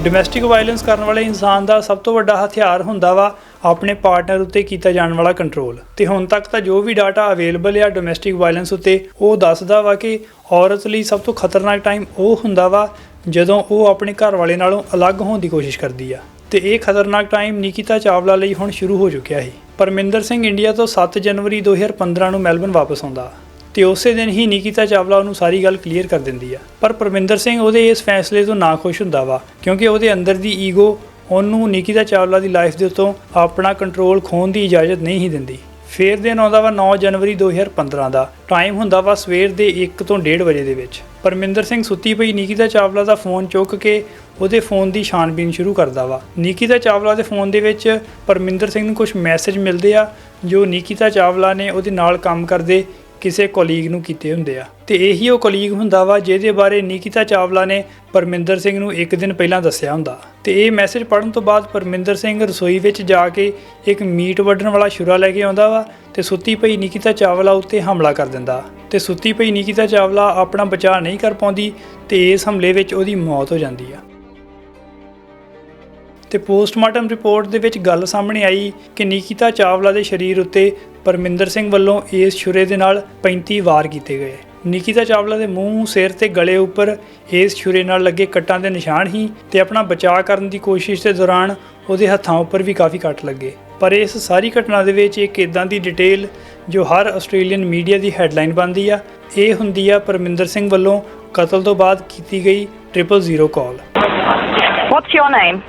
ਡੋਮੈਸਟਿਕ ਵਾਇਲੈਂਸ ਕਰਨ ਵਾਲੇ ਇਨਸਾਨ ਦਾ ਸਭ ਤੋਂ ਵੱਡਾ ਹਥਿਆਰ ਹੁੰਦਾ ਵਾ ਆਪਣੇ ਪਾਰਟਨਰ ਉੱਤੇ ਕੀਤਾ ਜਾਣ ਵਾਲਾ ਕੰਟਰੋਲ ਤੇ ਹੁਣ ਤੱਕ ਤਾਂ ਜੋ ਵੀ ਡਾਟਾ ਅਵੇਲੇਬਲ ਆ ਡੋਮੈਸਟਿਕ ਵਾਇਲੈਂਸ ਉੱਤੇ, ਉਹ ਦੱਸਦਾ ਵਾ ਕਿ ਔਰਤ ਲਈ ਸਭ ਤੋਂ ਖਤਰਨਾਕ ਟਾਈਮ ਉਹ ਹੁੰਦਾ ਵਾ ਜਦੋਂ ਉਹ ਆਪਣੇ ਘਰ ਵਾਲੇ ਨਾਲੋਂ ਅਲੱਗ ਹੋਣ ਦੀ ਕੋਸ਼ਿਸ਼ ਕਰਦੀ ਆ। ਤੇ ਇਹ ਖਤਰਨਾਕ ਟਾਈਮ ਨਿਕਿਤਾ ਚਾਵਲਾ ਲਈ ਹੁਣ ਸ਼ੁਰੂ ਹੋ ਚੁੱਕਿਆ ਹੈ ਪਰਮਿੰਦਰ ਸਿੰਘ ਇੰਡੀਆ ਤੋਂ 7 ਜਨਵਰੀ 2015 ਨੂੰ ਮੈਲਬਨ ਵਾਪਸ ਆਉਂਦਾ। ਤੇ ਉਸੇ ਦਿਨ ਹੀ ਨਿਕਿਤਾ ਚਾਵਲਾ ਉਹਨੂੰ ਸਾਰੀ ਗੱਲ ਕਲੀਅਰ ਕਰ ਦਿੰਦੀ ਆ। ਪਰ ਪਰਮਿੰਦਰ ਸਿੰਘ ਉਹਦੇ ਇਸ ਫੈਸਲੇ ਤੋਂ ਨਾ ਖੁਸ਼ ਹੁੰਦਾ ਵਾ, ਕਿਉਂਕਿ ਉਹਦੇ ਅੰਦਰ ਦੀ ਈਗੋ ਉਹਨੂੰ ਨਿਕਿਤਾ ਚਾਵਲਾ ਦੀ ਲਾਈਫ ਦੇ ਉੱਤੋਂ ਆਪਣਾ ਕੰਟਰੋਲ ਖੋਣ ਦੀ ਇਜਾਜ਼ਤ ਨਹੀਂ ਹੀ ਦਿੰਦੀ। ਫੇਰ ਦਿਨ ਆਉਂਦਾ ਵਾ 9 ਜਨਵਰੀ 2015 ਦਾ। ਟਾਈਮ ਹੁੰਦਾ ਵਾ ਸਵੇਰ ਦੇ 1 ਤੋਂ 1:30 ਵਜੇ ਦੇ ਵਿੱਚ। ਪਰਮਿੰਦਰ ਸਿੰਘ ਸੁੱਤੀ ਪਈ, ਨਿਕਿਤਾ ਚਾਵਲਾ ਦਾ ਫੋਨ ਚੁੱਕ ਕੇ ਉਹਦੇ ਫੋਨ ਦੀ ਛਾਣਬੀਨ ਸ਼ੁਰੂ ਕਰਦਾ ਵਾ। ਨਿਕਿਤਾ ਚਾਵਲਾ ਦੇ ਫੋਨ ਦੇ ਵਿੱਚ ਪਰਮਿੰਦਰ ਸਿੰਘ ਨੂੰ ਕੁਝ ਮੈਸੇਜ ਮਿਲਦੇ ਆ, ਜੋ ਨਿਕਿਤਾ ਚਾਵਲਾ ਨੇ ਉਹਦੇ ਨਾਲ ਕੰਮ ਕਰਦੇ ਕਿਸੇ ਕੋਲੀਗ ਨੂੰ ਕੀਤੇ ਹੁੰਦੇ ਆ। ਤੇ ਇਹੀ ਉਹ ਕੋਲੀਗ ਹੁੰਦਾ ਵਾ ਜਿਹਦੇ ਬਾਰੇ ਨਿਕਿਤਾ ਚਾਵਲਾ ਨੇ ਪਰਮਿੰਦਰ ਸਿੰਘ ਨੂੰ ਇੱਕ ਦਿਨ ਪਹਿਲਾਂ ਦੱਸਿਆ ਹੁੰਦਾ। ਤੇ ਇਹ ਮੈਸੇਜ ਪੜਨ ਤੋਂ ਬਾਅਦ ਪਰਮਿੰਦਰ ਸਿੰਘ ਰਸੋਈ ਵਿੱਚ ਜਾ ਕੇ ਇੱਕ ਮੀਟ ਵੱਢਣ ਵਾਲਾ ਛੁਰਾ ਲੈ ਕੇ ਆਉਂਦਾ ਵਾ ਤੇ ਸੁੱਤੀ ਪਈ ਨਿਕਿਤਾ ਚਾਵਲਾ ਉੱਤੇ ਹਮਲਾ ਕਰ ਦਿੰਦਾ। ਤੇ ਸੁੱਤੀ ਪਈ ਨਿਕਿਤਾ ਚਾਵਲਾ ਆਪਣਾ ਬਚਾਅ ਨਹੀਂ ਕਰ ਪਾਉਂਦੀ ਤੇ ਇਸ ਹਮਲੇ ਵਿੱਚ ਉਹਦੀ ਮੌਤ ਹੋ ਜਾਂਦੀ ਆ। ਤੇ ਪੋਸਟਮਾਰਟਮ ਰਿਪੋਰਟ ਦੇ ਵਿੱਚ ਗੱਲ ਸਾਹਮਣੇ ਆਈ ਕਿ ਨਿਕਿਤਾ ਚਾਵਲਾ ਦੇ ਸਰੀਰ ਉੱਤੇ ਪਰਮਿੰਦਰ ਸਿੰਘ ਵੱਲੋਂ ਇਸ ਛੁਰੇ ਦੇ ਨਾਲ 35 ਵਾਰ ਕੀਤੇ ਗਏ ਨਿਕਿਤਾ ਚਾਵਲਾ ਦੇ ਮੂੰਹ ਸਿਰ ਤੇ ਗਲੇ ਉੱਪਰ ਇਸ ਛੁਰੇ ਨਾਲ ਲੱਗੇ ਕੱਟਾਂ ਦੇ ਨਿਸ਼ਾਨ ਹੀ ਤੇ ਆਪਣਾ ਬਚਾਅ ਕਰਨ ਦੀ ਕੋਸ਼ਿਸ਼ ਦੇ ਦੌਰਾਨ ਉਹਦੇ ਹੱਥਾਂ ਉੱਪਰ ਵੀ ਕਾਫੀ ਕੱਟ ਲੱਗੇ ਪਰ ਇਸ ਸਾਰੀ ਘਟਨਾ ਦੇ ਵਿੱਚ ਇੱਕ ਇਦਾਂ ਦੀ ਡਿਟੇਲ ਜੋ ਹਰ ਆਸਟ੍ਰੇਲੀਅਨ ਮੀਡੀਆ ਦੀ ਹੈਡਲਾਈਨ ਬਣਦੀ ਆ ਇਹ ਹੁੰਦੀ ਆ ਪਰਮਿੰਦਰ ਸਿੰਘ ਵੱਲੋਂ ਕਤਲ ਤੋਂ ਬਾਅਦ ਕੀਤੀ ਗਈ 000 call What's your name?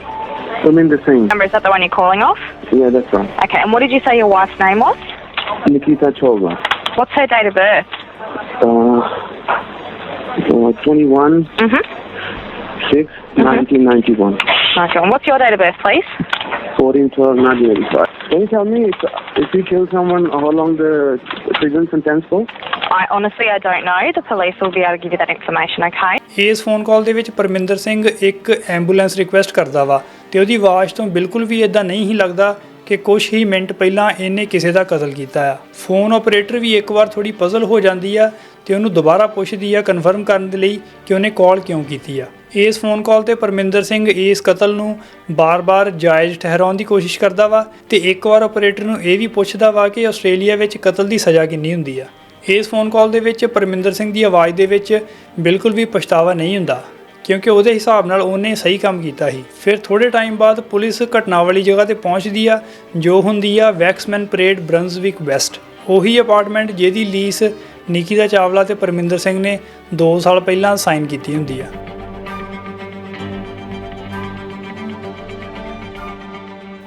Parminder Singh. Number, is that the one you're calling off? Yeah, that's right. Okay, and what did you say your wife's name was? Nikita Chopra. What's her date of birth? Uh, uh, 21, Mm-hmm. 6, 1991. Okay, and what's your date of birth, please? 14, 12, 1985. Can you tell me if, if you kill someone, how long the prison sentence for? I honestly, I don't know. The police will be able to give you that information, okay? ਇਸ phone call ਦੇ ਵਿੱਚ ਪਰਮਿੰਦਰ ਸਿੰਘ ਇੱਕ ambulance request ਕਰਦਾ ਵਾ ਤੇ ਉਹਦੀ ਆਵਾਜ਼ ਤੋਂ ਬਿਲਕੁਲ ਵੀ ਇਦਾਂ ਨਹੀਂ ਹੀ ਲੱਗਦਾ ਕਿ ਕੁਝ ਹੀ ਮਿੰਟ ਪਹਿਲਾਂ ਇਹਨੇ ਕਿਸੇ ਦਾ ਕਤਲ ਕੀਤਾ ਆ। ਫੋਨ ਆਪਰੇਟਰ ਵੀ ਇੱਕ ਵਾਰ ਥੋੜੀ ਪਜ਼ਲ ਹੋ ਜਾਂਦੀ ਆ ਤੇ ਉਹਨੂੰ ਦੁਬਾਰਾ ਪੁੱਛਦੀ ਆ ਕਨਫਰਮ ਕਰਨ ਦੇ ਲਈ ਕਿ ਉਹਨੇ ਕਾਲ ਕਿਉਂ ਕੀਤੀ ਆ। ਇਸ ਫੋਨ ਕਾਲ ਤੇ ਪਰਮਿੰਦਰ ਸਿੰਘ ਇਸ ਕਤਲ ਨੂੰ ਬਾਰ-ਬਾਰ ਜਾਇਜ਼ ਠਹਿਰਾਉਣ ਦੀ ਕੋਸ਼ਿਸ਼ ਕਰਦਾ ਵਾ ਤੇ ਇੱਕ ਵਾਰ ਆਪਰੇਟਰ ਨੂੰ ਇਹ ਵੀ ਪੁੱਛਦਾ ਵਾ ਕਿ ਆਸਟ੍ਰੇਲੀਆ ਵਿੱਚ ਕਤਲ ਦੀ ਸਜ਼ਾ ਕਿੰਨੀ ਹੁੰਦੀ ਆ। ਇਸ ਫੋਨ ਕਾਲ ਦੇ ਵਿੱਚ ਪਰਮਿੰਦਰ ਸਿੰਘ ਦੀ ਆਵਾਜ਼ ਦੇ ਵਿੱਚ ਬਿਲਕੁਲ ਵੀ ਪਛਤਾਵਾ ਨਹੀਂ ਹੁੰਦਾ। ਕਿਉਂਕਿ ਉਹਦੇ ਹਿਸਾਬ ਨਾਲ ਉਹਨੇ ਸਹੀ ਕੰਮ ਕੀਤਾ ਸੀ। ਫਿਰ ਥੋੜੇ ਟਾਈਮ ਬਾਅਦ ਪੁਲਿਸ ਘਟਨਾ ਵਾਲੀ ਜਗ੍ਹਾ ਤੇ ਪਹੁੰਚਦੀ ਆ, ਜੋ ਹੁੰਦੀ ਆ ਵੈਕਸਮੈਨ ਪਰੇਡ ਬ੍ਰੰਸਵਿਕ ਵੈਸਟ ਉਹੀ ਅਪਾਰਟਮੈਂਟ ਜਿਹਦੀ ਲੀਸ ਨਿਕਿਤਾ ਚਾਵਲਾ ਤੇ ਪਰਮਿੰਦਰ ਸਿੰਘ ਨੇ 2 ਸਾਲ ਪਹਿਲਾਂ ਸਾਈਨ ਕੀਤੀ ਹੁੰਦੀ ਆ।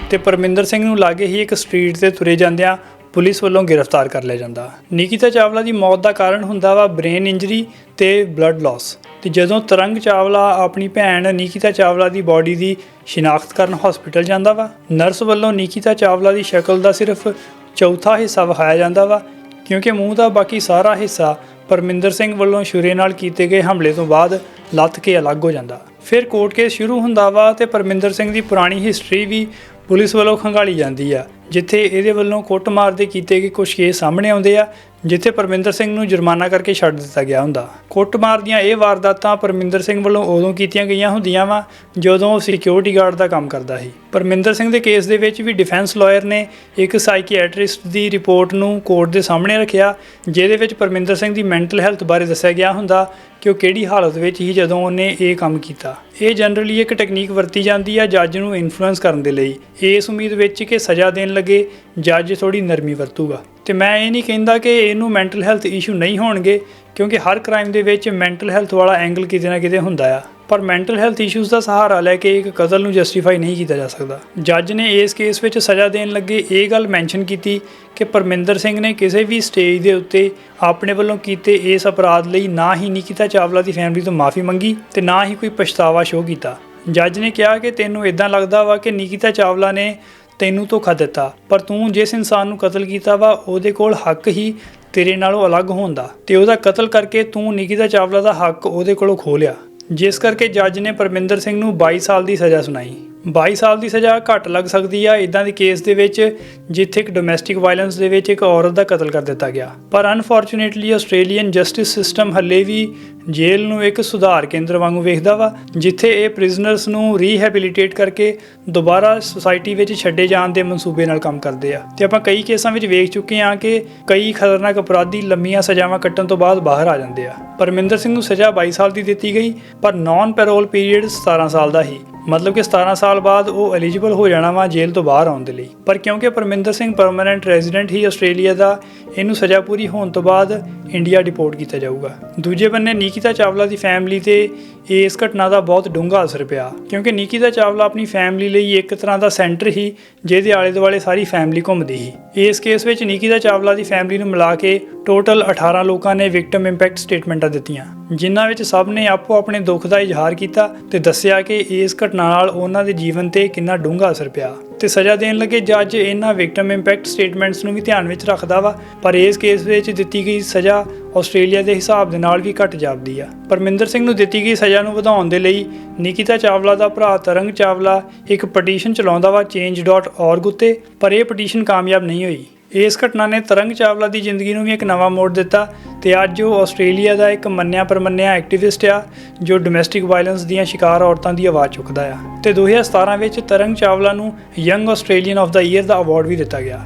ਤੇ ਪਰਮਿੰਦਰ ਸਿੰਘ ਨੂੰ ਲਾਗੇ ਹੀ ਇੱਕ ਸਟਰੀਟ ਤੇ ਤੁਰੇ ਜਾਂਦਿਆਂ ਪੁਲਿਸ ਵੱਲੋਂ ਗ੍ਰਿਫਤਾਰ ਕਰ ਲਿਆ ਜਾਂਦਾ। ਨਿਕਿਤਾ ਚਾਵਲਾ ਦੀ ਮੌਤ ਦਾ ਕਾਰਨ ਹੁੰਦਾ ਵਾ ਬ੍ਰੇਨ ਇੰਜਰੀ ਤੇ ਬਲੱਡ ਲਾਸ। ਤੇ ਜਦੋਂ ਤਰੰਗ ਚਾਵਲਾ ਆਪਣੀ ਭੈਣ ਨਿਕਿਤਾ ਚਾਵਲਾ ਦੀ ਬਾਡੀ ਦੀ ਸ਼ਨਾਖਤ ਕਰਨ ਹਸਪੀਟਲ ਜਾਂਦਾ ਵਾ, ਨਰਸ ਵੱਲੋਂ ਨਿਕਿਤਾ ਚਾਵਲਾ ਦੀ ਸ਼ਕਲ ਦਾ ਸਿਰਫ ਚੌਥਾ ਹਿੱਸਾ ਵਿਖਾਇਆ ਜਾਂਦਾ ਵਾ, ਕਿਉਂਕਿ ਮੂੰਹ ਦਾ ਬਾਕੀ ਸਾਰਾ ਹਿੱਸਾ ਪਰਮਿੰਦਰ ਸਿੰਘ ਵੱਲੋਂ ਛੁਰੇ ਨਾਲ ਕੀਤੇ ਗਏ ਹਮਲੇ ਤੋਂ ਬਾਅਦ ਲੱਥ ਕੇ ਅਲੱਗ ਹੋ ਜਾਂਦਾ। ਫਿਰ ਕੋਰਟ ਕੇਸ ਸ਼ੁਰੂ ਹੁੰਦਾ ਵਾ ਤੇ ਪਰਮਿੰਦਰ ਸਿੰਘ ਦੀ ਪੁਰਾਣੀ ਹਿਸਟਰੀ ਵੀ ਪੁਲਿਸ ਵੱਲੋਂ ਖੰਗਾਲੀ ਜਾਂਦੀ ਆ, ਜਿੱਥੇ ਇਹਦੇ ਵੱਲੋਂ ਕੁੱਟਮਾਰ ਦੇ ਕੀਤੇ ਗਏ ਕੁਝ ਕੇਸ ਸਾਹਮਣੇ ਆਉਂਦੇ ਆ ਜਿੱਥੇ ਪਰਮਿੰਦਰ ਸਿੰਘ ਨੂੰ ਜੁਰਮਾਨਾ ਕਰਕੇ ਛੱਡ ਦਿੱਤਾ ਗਿਆ ਹੁੰਦਾ। ਕੁੱਟਮਾਰ ਦੀਆਂ ਇਹ ਵਾਰਦਾਤਾਂ ਪਰਮਿੰਦਰ ਸਿੰਘ ਵੱਲੋਂ ਉਦੋਂ ਕੀਤੀਆਂ ਗਈਆਂ ਹੁੰਦੀਆਂ ਵਾ, ਜਦੋਂ ਉਹ ਸਿਕਿਉਰਿਟੀ ਗਾਰਡ ਦਾ ਕੰਮ ਕਰਦਾ ਸੀ। ਪਰਮਿੰਦਰ ਸਿੰਘ ਦੇ ਕੇਸ ਦੇ ਵਿੱਚ ਵੀ ਡਿਫੈਂਸ ਲਾਇਰ ਨੇ ਇੱਕ ਸਾਈਕੀਐਟ੍ਰਿਸਟ ਦੀ ਰਿਪੋਰਟ ਨੂੰ ਕੋਰਟ ਦੇ ਸਾਹਮਣੇ ਰੱਖਿਆ, ਜਿਹਦੇ ਵਿੱਚ ਪਰਮਿੰਦਰ ਸਿੰਘ ਦੀ ਮੈਂਟਲ ਹੈਲਥ ਬਾਰੇ ਦੱਸਿਆ ਗਿਆ ਹੁੰਦਾ ਕਿ ਉਹ ਕਿਹੜੀ ਹਾਲਤ ਵਿੱਚ ਸੀ ਜਦੋਂ ਉਹਨੇ ਇਹ ਕੰਮ ਕੀਤਾ। ਇਹ ਜਨਰਲੀ ਇੱਕ ਟੈਕਨੀਕ ਵਰਤੀ ਜਾਂਦੀ ਆ ਜੱਜ ਨੂੰ ਇਨਫਲੂਐਂਸ ਕਰਨ ਦੇ ਲਈ। ਇਸ ਉਮੀਦ ਵਿੱਚ ਕਿ ਸਜ਼ਾ ਦੇਣ ਲੱਗੇ ਜੱਜ ਥੋੜੀ ਨਰਮੀ ਵਰਤੂਗਾ। ਤੇ ਮੈਂ ਇਹ ਨਹੀਂ ਕਹਿੰਦਾ ਕਿ ਇਹਨੂੰ ਮੈਂਟਲ ਹੈਲਥ ਇਸ਼ੂ ਨਹੀਂ ਹੋਣਗੇ, ਕਿਉਂਕਿ ਹਰ ਕ੍ਰਾਈਮ ਦੇ ਵਿੱਚ ਮੈਂਟਲ ਹੈਲਥ ਵਾਲਾ ਐਂਗਲ ਕਿਤੇ ਨਾ ਕਿਤੇ ਹੁੰਦਾ ਆ। ਪਰ ਮੈਂਟਲ ਹੈਲਥ ਇਸ਼ੂਜ਼ ਦਾ ਸਹਾਰਾ ਲੈ ਕੇ ਇੱਕ ਕਤਲ ਨੂੰ ਜਸਟੀਫਾਈ ਨਹੀਂ ਕੀਤਾ ਜਾ ਸਕਦਾ। ਜੱਜ ਨੇ ਇਸ ਕੇਸ ਵਿੱਚ ਸਜ਼ਾ ਦੇਣ ਲੱਗੇ ਇਹ ਗੱਲ ਮੈਂਸ਼ਨ ਕੀਤੀ ਕਿ ਪਰਮਿੰਦਰ ਸਿੰਘ ਨੇ ਕਿਸੇ ਵੀ ਸਟੇਜ ਦੇ ਉੱਤੇ ਆਪਣੇ ਵੱਲੋਂ ਕੀਤੇ ਇਸ ਅਪਰਾਧ ਲਈ ਨਾ ਹੀ ਨਿਕਿਤਾ ਚਾਵਲਾ ਦੀ ਫੈਮਿਲੀ ਤੋਂ ਮਾਫੀ ਮੰਗੀ ਤੇ ਨਾ ਹੀ ਕੋਈ ਪਛਤਾਵਾ ਸ਼ੋਅ ਕੀਤਾ। ਜੱਜ ਨੇ ਕਿਹਾ ਕਿ ਤੈਨੂੰ ਇਦਾਂ ਲੱਗਦਾ ਵਾ ਕਿ ਨਿਕਿਤਾ ਚਾਵਲਾ ਨੇ ਤੈਨੂੰ ਧੋਖਾ ਦਿੱਤਾ। ਪਰ ਤੂੰ ਜਿਸ ਇਨਸਾਨ ਨੂੰ ਕਤਲ ਕੀਤਾ ਵਾ, ਉਹਦੇ ਕੋਲ ਹੱਕ ਹੀ ਤੇਰੇ ਨਾਲੋਂ ਅਲੱਗ ਹੋਣ ਦਾ ਤੇ ਉਹਦਾ ਕਤਲ ਕਰਕੇ ਤੂੰ ਨਿਕਿਤਾ ਚਾਵਲਾ ਦਾ ਹੱਕ ਉਹਦੇ ਕੋਲੋਂ ਖੋਹ ਲਿਆ। ਜਿਸ ਕਰਕੇ ਜੱਜ ਨੇ ਪਰਮਿੰਦਰ ਸਿੰਘ ਨੂੰ 22 ਸਾਲ ਦੀ ਸਜ਼ਾ ਸੁਣਾਈ। 22 ਸਾਲ ਦੀ ਸਜ਼ਾ ਘੱਟ ਲੱਗ ਸਕਦੀ ਆ। ਇਦਾਂ ਦੇ ਕੇਸ ਦੇ ਵਿੱਚ ਜਿੱਥੇ ਇੱਕ ਡੋਮੈਸਟਿਕ ਵਾਇਲੈਂਸ ਦੇ ਵਿੱਚ ਇੱਕ ਔਰਤ ਦਾ ਕਤਲ ਕਰ ਦਿੱਤਾ ਗਿਆ। ਪਰ ਅਨਫੋਰਚੂਨੇਟਲੀ ਆਸਟ੍ਰੇਲੀਅਨ ਜਸਟਿਸ ਸਿਸਟਮ ਹੱਲੇ ਵੀ ਜੇਲ੍ਹ ਨੂੰ ਇੱਕ ਸੁਧਾਰ ਕੇਂਦਰ ਵਾਂਗੂ ਵੇਖਦਾ ਵਾ, ਜਿੱਥੇ ਇਹ ਪ੍ਰਿਜ਼ਨਰਸ ਨੂੰ ਰੀਹੈਬਿਲਿਟੇਟ ਕਰਕੇ ਦੁਬਾਰਾ ਸੁਸਾਇਟੀ ਵਿੱਚ ਛੱਡੇ ਜਾਣ ਦੇ ਮਨਸੂਬੇ ਨਾਲ ਕੰਮ ਕਰਦੇ ਆ। ਤੇ ਆਪਾਂ ਕਈ ਕੇਸਾਂ ਵਿੱਚ ਵੇਖ ਚੁੱਕੇ ਹਾਂ ਕਿ ਕਈ ਖਤਰਨਾਕ ਅਪਰਾਧੀ ਲੰਮੀਆਂ ਸਜ਼ਾਵਾਂ ਕੱਟਣ ਤੋਂ ਬਾਅਦ ਬਾਹਰ ਆ ਜਾਂਦੇ ਆ। ਪਰਮਿੰਦਰ ਸਿੰਘ ਨੂੰ ਸਜ਼ਾ 22 ਸਾਲ ਦੀ ਦਿੱਤੀ ਗਈ, ਪਰ ਨਾਨ ਪੈਰੋਲ ਪੀਰੀਅਡ 17 ਸਾਲ ਦਾ ਹੀ। ਮਤਲਬ ਕਿ 17 ਸਾਲ ਬਾਅਦ ਉਹ ਐਲੀਜੀਬਲ ਹੋ ਜਾਣਾ ਵਾ ਜੇਲ੍ਹ ਤੋਂ ਬਾਹਰ ਆਉਣ ਦੇ ਲਈ। ਪਰ ਕਿਉਂਕਿ ਪਰਮਿੰਦਰ ਸਿੰਘ ਪਰਮਨੈਂਟ ਰੈਜ਼ੀਡੈਂਟ ਹੀ ਆਸਟ੍ਰੇਲੀਆ ਦਾ, ਇਹਨੂੰ ਸਜ਼ਾ ਪੂਰੀ ਹੋਣ ਤੋਂ ਬਾਅਦ ਇੰਡੀਆ ਡਿਪੋਰਟ ਕੀਤਾ ਜਾਊਗਾ। ਦੂਜੇ ਬੰਨੇ ਨੀਕਿਤਾ ਚਾਵਲਾ ਦੀ ਫੈਮਿਲੀ ਤੇ ਇਸ ਘਟਨਾ ਦਾ ਬਹੁਤ ਡੂੰਘਾ ਅਸਰ ਪਿਆ, ਕਿਉਂਕਿ ਨਿਕਿਤਾ ਚਾਵਲਾ ਆਪਣੀ ਫੈਮਿਲੀ ਲਈ ਇੱਕ ਤਰ੍ਹਾਂ ਦਾ ਸੈਂਟਰ ਹੀ, ਜਿਹਦੇ ਆਲੇ ਦੁਆਲੇ ਸਾਰੀ ਫੈਮਿਲੀ ਘੁੰਮਦੀ ਸੀ। ਇਸ ਕੇਸ ਵਿੱਚ ਨਿਕਿਤਾ ਚਾਵਲਾ ਦੀ ਫੈਮਿਲੀ ਨੂੰ ਮਿਲਾ ਕੇ ਟੋਟਲ 18 ਲੋਕਾਂ ਨੇ ਵਿਕਟਮ ਇੰਪੈਕਟ ਸਟੇਟਮੈਂਟਾਂ ਦਿੱਤੀਆਂ, ਜਿਨ੍ਹਾਂ ਵਿੱਚ ਸਭ ਨੇ ਆਪੋ ਆਪਣੇ ਦੁੱਖ ਦਾ ਇਜ਼ਹਾਰ ਕੀਤਾ ਤੇ ਦੱਸਿਆ ਕਿ ਇਸ ਘਟਨਾ ਨਾਲ ਉਹਨਾਂ ਦੇ ਜੀਵਨ ਤੇ ਕਿੰਨਾ ਡੂੰਘਾ ਅਸਰ ਪਿਆ। ਤੇ ਸਜ਼ਾ ਦੇਣ ਲੱਗੇ, ਜੱਜ ਇਹਨਾਂ ਵਿਕਟਮ ਇੰਪੈਕਟ ਸਟੇਟਮੈਂਟਸ ਨੂੰ ਵੀ ਧਿਆਨ ਵਿੱਚ ਰੱਖਦਾ ਵਾ। ਪਰ ਇਸ ਕੇਸ ਵਿੱਚ ਦਿੱਤੀ ਗਈ ਸਜ਼ਾ ਆਸਟ੍ਰੇਲੀਆ ਦੇ ਹਿਸਾਬ ਦੇ ਨਾਲ ਵੀ ਘੱਟ ਜਾਪਦੀ ਆ। ਪਰਮਿੰਦਰ ਸਿੰਘ ਨੂੰ ਦਿੱਤੀ ਗਈ ਸਜ਼ਾ ਨੂੰ ਵਧਾਉਣ ਦੇ ਲਈ ਨਿਕਿਤਾ ਚਾਵਲਾ ਦਾ ਭਰਾ ਤਰੰਗ ਚਾਵਲਾ ਇੱਕ ਪਟੀਸ਼ਨ ਚਲਾਉਂਦਾ ਵਾ change.org ਉੱਤੇ, ਪਰ ਇਹ ਪਟੀਸ਼ਨ ਕਾਮਯਾਬ ਨਹੀਂ ਹੋਈ। ਇਸ ਘਟਨਾ ਨੇ ਤਰੰਗ ਚਾਵਲਾ ਦੀ ਜ਼ਿੰਦਗੀ ਨੂੰ ਵੀ ਇੱਕ ਨਵਾਂ ਮੋੜ ਦਿੱਤਾ ਤੇ ਅੱਜ ਉਹ ਆਸਟ੍ਰੇਲੀਆ ਦਾ ਇੱਕ ਮੰਨਿਆ ਪਰਮੰਨਿਆ ਐਕਟਿਵਿਸਟ ਆ, ਜੋ ਡੋਮੈਸਟਿਕ ਵਾਇਲੈਂਸ ਦੀਆਂ ਸ਼ਿਕਾਰ ਔਰਤਾਂ ਦੀ ਆਵਾਜ਼ ਚੁੱਕਦਾ ਆ। ਤੇ 2017 ਵਿੱਚ ਤਰੰਗ ਚਾਵਲਾ ਨੂੰ young Australian of the year the award ਵੀ ਦਿੱਤਾ ਗਿਆ।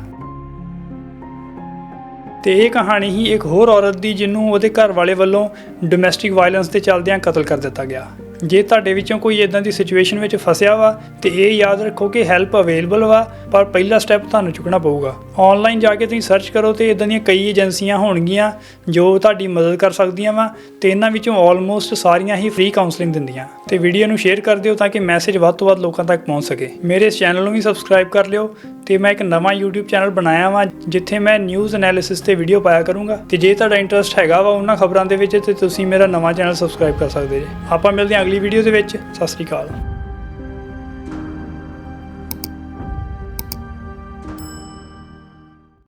ਤੇ ਇਹ ਕਹਾਣੀ ਹੀ ਇੱਕ ਹੋਰ ਔਰਤ ਦੀ ਜਿਹਨੂੰ ਉਹਦੇ ਘਰ ਵਾਲੇ ਵੱਲੋਂ ਡੋਮੈਸਟਿਕ ਵਾਇਲੈਂਸ ਦੇ ਚੱਲਦਿਆਂ ਕਤਲ ਕਰ ਦਿੱਤਾ ਗਿਆ। ਜੇ ਤੁਹਾਡੇ ਵਿੱਚੋਂ ਕੋਈ ਇਦਾਂ ਦੀ ਸਿਚੁਏਸ਼ਨ ਵਿੱਚ ਫਸਿਆ ਵਾ ਤੇ ਇਹ ਯਾਦ ਰੱਖੋ ਕਿ ਹੈਲਪ ਅਵੇਲੇਬਲ ਵਾ, ਪਰ ਪਹਿਲਾ ਸਟੈਪ ਤੁਹਾਨੂੰ ਚੁੱਕਣਾ ਪਊਗਾ। ਆਨਲਾਈਨ ਜਾ ਕੇ ਤੁਸੀਂ ਸਰਚ ਕਰੋ ਤੇ ਇਦਾਂ ਦੀਆਂ ਕਈ ਏਜੰਸੀਆਂ ਹੋਣਗੀਆਂ ਜੋ ਤੁਹਾਡੀ ਮਦਦ ਕਰ ਸਕਦੀਆਂ ਵਾ ਤੇ ਇਹਨਾਂ ਵਿੱਚੋਂ ਆਲਮੋਸਟ ਸਾਰੀਆਂ ਹੀ ਫ੍ਰੀ ਕਾਉਂਸਲਿੰਗ ਦਿੰਦੀਆਂ। ਤੇ ਵੀਡੀਓ ਨੂੰ ਸ਼ੇਅਰ ਕਰ ਦਿਓ ਤਾਂ ਕਿ ਮੈਸੇਜ ਵੱਧ ਤੋਂ ਵੱਧ ਲੋਕਾਂ ਤੱਕ ਪਹੁੰਚ ਸਕੇ। ਮੇਰੇ ਇਸ ਚੈਨਲ ਨੂੰ ਵੀ ਸਬਸਕ੍ਰਾਈਬ ਕਰ ਲਿਓ ਤੇ ਮੈਂ ਇੱਕ ਨਵਾਂ YouTube ਚੈਨਲ ਬਣਾਇਆ ਵਾ ਜਿੱਥੇ ਮੈਂ ਨਿਊਜ਼ ਐਨਾਲਿਸਿਸ ਤੇ ਵੀਡੀਓ ਪਾਇਆ ਕਰੂੰਗਾ। ਤੇ ਜੇ ਤੁਹਾਡਾ ਇੰਟਰਸਟ ਹੈਗਾ ਵਾ ਉਹਨਾਂ ਖਬਰਾਂ ਦੇ ਵਿੱਚ ਤੇ ਤੁਸੀਂ ਮੇਰਾ ਨਵਾਂ ਚੈਨਲ ਸਬਸਕ੍ਰਾਈਬ ਕਰ ਸਕਦੇ ਜੇ। ਆਪਾਂ ਮਿਲਦੇ ਹਾਂ ਅਗਲੀ ਵੀਡੀਓ ਦੇ ਵਿੱਚ। ਸਤਿ ਸ੍ਰੀ ਅਕਾਲ।